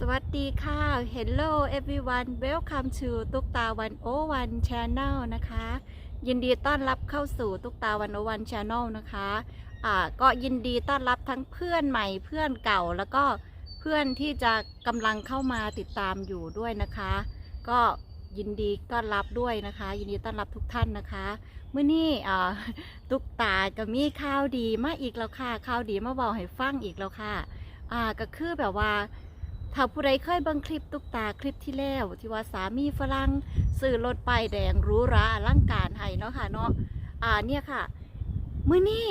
สวัสดีค่ะ Hello everyone welcome to ตุ๊กตาวันโอวันช Channel นะคะ ยินดีต้อนรับเข้าสู่ตุ๊กตาวันโอวันช Channel นะคะอ่าก็ยินดีต้อนรับทั้งเพื่อนใหม่เพื่อนเก่าแล้วก็เพื่อนที่จะกำลังเข้ามาติดตามอยู่ด้วยนะคะ ก็ยินดีต้อนรับด้วยนะคะ ยินดีต้อนรับทุกท่านนะคะเมื่อนี้อ่าตุ๊กตาก็มีข่าวดีมาอีกแล้วค่ะข่าวดีมาบอกให้ฟังอีกแล้วค่ะอ่าก็คือแบบว่า ถ้าผู้ใดเคยเบิ่งคลิปตุกตาคลิปที่แล้ว ที่ว่าสามีฝรั่งซื้อรถป้ายแดงหรูหราอลังการให้เนาะค่ะเนาะอ่าเนี่ยค่ะ มื้อนี้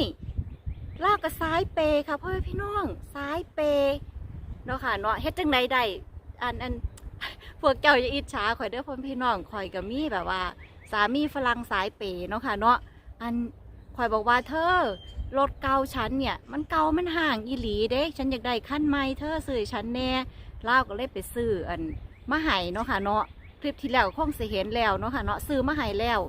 ลากกับซ้ายเปค่ะพ่อแม่พี่น้องซ้ายเปเนาะค่ะเนาะเฮ็ดจังไดได้อันอันพวกเจ้าอย่าอิจฉาข่อยเด้อพ่อพี่น้องข่อยก็มีแบบว่า สามีฝรั่งสายเปเนาะค่ะเนาะอันข่อยบอกว่าเธอรถเก่าฉันเนี่ย มันเก่ามันห่างอีหลีเด้ ฉันอยากได้ขั้นใหม่เธอซื้อฉันแน่ เล่าก็เลยไปซื้ออันมาไห้เนาะค่ะเนาะคลิปที่แล้วคงสิเห็นแล้วเนาะค่ะเนาะซื้อมาไห้แล้ว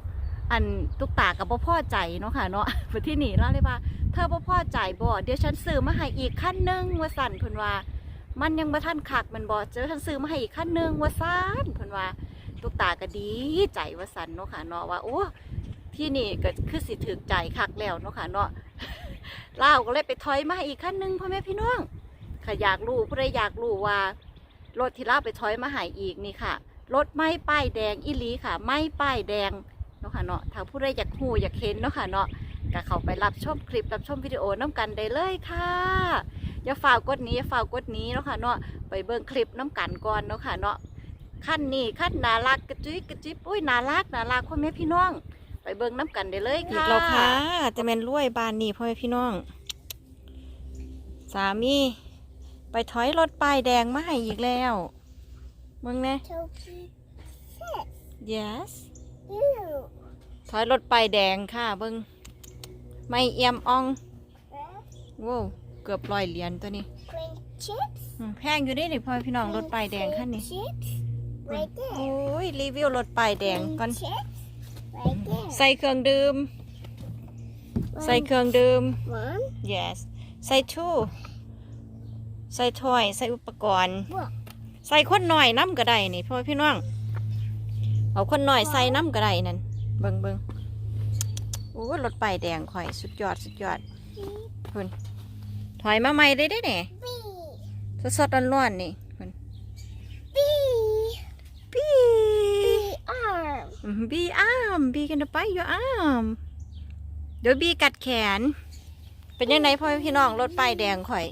อันตุกตากับพ่อพอใจเนาะค่ะเนาะเพื่อที่นี่เล่าเลยว่าเธอพ่อพอใจบ่เดี๋ยวฉันซื้อมาให้อีกขั้นหนึงว่าสั่นเพิ่นว่า มันยังบ่ทันคักมันบ่เจอฉันซื้อมาให้อีกขั้นหนึงว่าสั่นเพิ่นว่าตุกตาก็ดีใจว่าสั่นเนาะค่ะเนาะว่าโอ้ที่นี่ก็คือสิถึกใจคักแล้วเนาะค่ะเนาะเล่าก็เลยไปถอยมาอีกขั้นหนึงพ่อแม่พี่น้องค่ะอยากรู้ผู้ใดอยากรู้ว่า รถที่เราไปถอยมาหายอีกนี่ค่ะ รถไม่ป้ายแดงอีลีค่ะ ไม่ป้ายแดงเนาะค่ะเนาะถ้าผู้ใดอยากหูอยากเห็นเนาะค่ะเนาะก็เข้าไปรับชมคลิปรับชมวิดีโอน้ำกันได้เลยค่ะอย่าฝ่ากกดนี้อย่าฝ่ากกดนี้เนาะค่ะเนาะไปเบิ่งคลิปน้ำกันก่อนเนาะค่ะเนาะขั้นนี้ขั้นน่ารักกระจุยกระจิบอุ้ยน่ารักน่ารักพ่อแม่พี่น้อง ไปเบิ่งน้ำกันได้เลยอีกค่ะแล้วค่ะจะเป็นรวยบานนี่พ่อแม่พี่น้อง สามี ไปถอยรถป้ายแดงมาให้อีกแล้วมึงเนี่ย Toki yes Ew. ถอยรถป้ายแดงค่ะเบิงไม่เอี่ยมอ่องว้าวเกือบร้อยเหรียญตัวนี้ Green chips. อืมแพงอยู่นี่นี่พ่อแม่พี่น้องรถป้ายแดงคันนี้ Chips. Right โอ้ there. ยรีวิวรถป้ายแดงก่อน Chips. Right there. ใส่เครื่องดื่ม ใส่เครื่องดื่ม One. yes ใส่ทู ใส่ถ้วยใส่อุปกรณ์ What? ใส่คนหน่อยน้ำก็ได้นี่พ่อพี่น้อง เอาคนหน่อยใส่น้ำก็ได้นั่นเบิงเบิงโอ้รถไปายแดงข่อยสุดยอดสุดยอดคุณถอยมาใหม่ได้ได้เนี่ย B. สดสดๆร้อนๆนี่คุณ B. พี่ B. Arm. บีอาร์มบีกันไปอยู่อาร์มเดี๋ยวบีกัดแขน เป็นยังไงพ่อพี่น้องรถป้ายแดงข่อย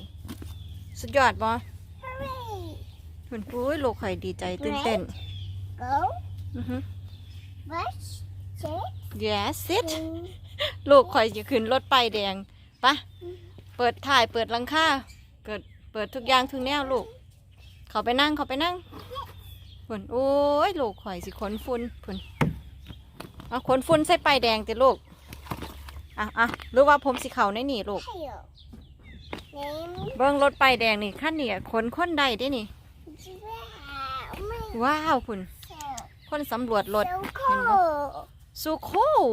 สุดยอดบ่ Hooray. คุณปุ้ยลูกข่อยดีใจตื่นเต้น Go. อือฮึ Brush. Sit. yes sit Two. ลูกข่อยจะขึ้นรถป้ายแดงปะเปิดถ่ายเปิดหลังคาเกิดเปิดทุกอย่างทุกแนวลูก เขาไปนั่งเขาไปนั่งฝุ่นโอ้ยลูกข่อยสิขนฝุ่นฝุ่นเอาขนฝุ่นใส่ป้ายแดงแต่ลูกอะอะหรือว่าผมสิเขาในนี่ลูก Tail. Name. เบิ้งรถป้ายแดงนี่ขั้นนี่ขนคนได้เด้นี่ Giraffe. ว้าวคุณ So, คนสำรวจรถ so cool. so cool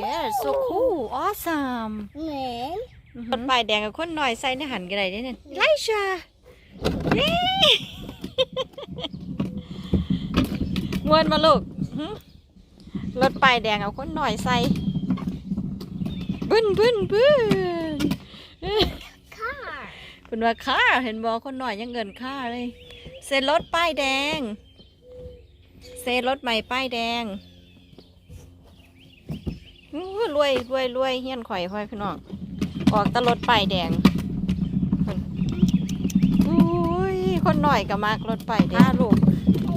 yes so cool awesome Then. รถป้ายแดงกับคนหน่อยใส่ในหันกันได้เด้เนี่ยไลชาเย้มวนมาลูกหึรถป้ายแดงเอาคนหน่อยใส่บึ้นบึ้นบึ้น Car. เป็นว่าค่าเห็นบอกคนหน่อยยังเงินค่าเลย เซ็นรถป้ายแดง เซ็นรถใหม่ป้ายแดงอู้รวยรวยรวยเฮียนข่อยพ่อยพี่น้องออกแตรถป้ายแดงเพิ่นอุ้ยคนหน่อยก็มากรถป้ายแดงลูก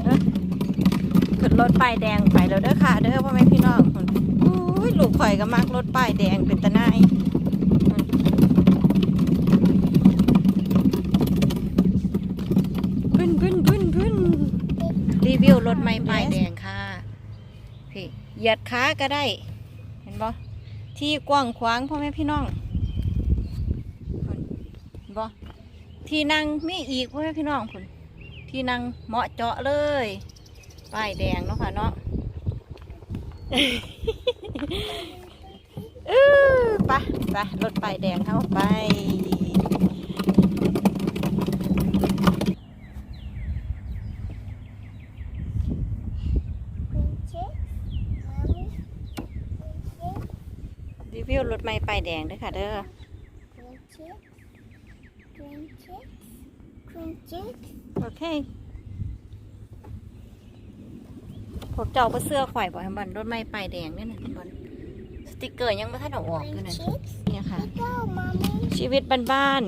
เอ้อขึ้นรถป้ายแดงไปแล้วเด้อค่ะ เด้อพ่อแม่พี่น้องเพิ่นอุ้ยลูกข่อยก็มากรถป้ายแดงเป็นตะนายบึ้นบึ้นบึ้นบึ้นรีวิวร ถใหม่ป้ายแดงค่ะพี่เหยียดขาก็ได้ เห็นบ่ที่กว้างขวางพ่อแม่พี่น้องเห็นบ่ที่นั่งมีอีกพ่อแม่พี่น้องพุ่นที่นั่งเหมาะเจาะเลย ป้ายแดงเนาะค่ะเนาะเออไปไปรถป้ายแดงเข้าไป รถไม่ป้ายแดงเด้วยค่ะเด้อ Green chips. Green chips. Green chips. โอเค พวกเจ้าบ่เสื้อข่อยบ่ให้บันรถไม่ป้ายแดงเนี่ยนะบอลสติกเกอร์ยังบ่ทันเอาออกอยู่ Green นั่น chips. เนี่ยค่ะ Go, mommy. ชีวิตบ้าน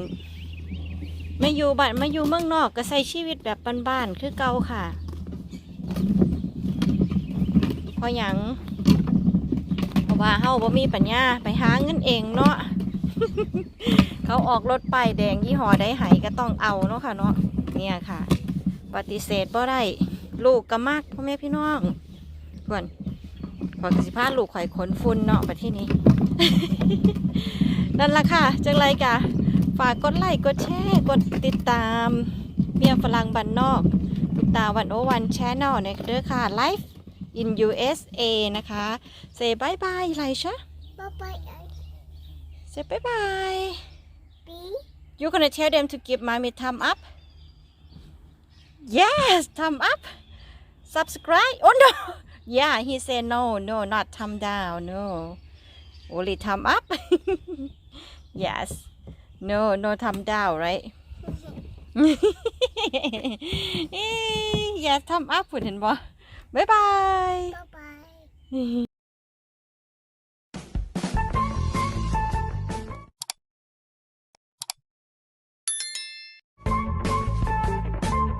ๆไม่อยู่บ้านมาอยู่เมืองนอกก็ใช้ชีวิตแบบบ้านๆคือเก่าค่ะเพราะหยังเพราะ ว่าเฮาบ่มีปัญญาไปหาเงินเองเนาะ เขาออกรถป้ายแดงยี่ห้อใดไหก็ต้องเอาเนาะค่ะเนาะเนี่ยค่ะ ปฏิเสธบ่ได้ลูกก็มากพ่อแม่พี่น้องเพื่อนขอยกสิพาลูกข่อยขนฝุ่นเนาะไปที่นี้ นั่นละค่ะ จังไรกะ ฝากกดไลค์กดแชร์กดติดตามเมียฝรั่งบันนอก ตุกตาวันโอวันแชนแนลในเด้อค่ะ Life in USA นะคะเซบายบายไรชะ Bye-bye. เซบายบาย B. You gonna tell them to give mommy thumb up Yes thumb up Subscribe Oh no Yeah he said no no not thumb down no only thumb up Yes no no thumb down right อย่าทำอัพพูดเห็นบ่ บ๊ายบาย Bye-bye.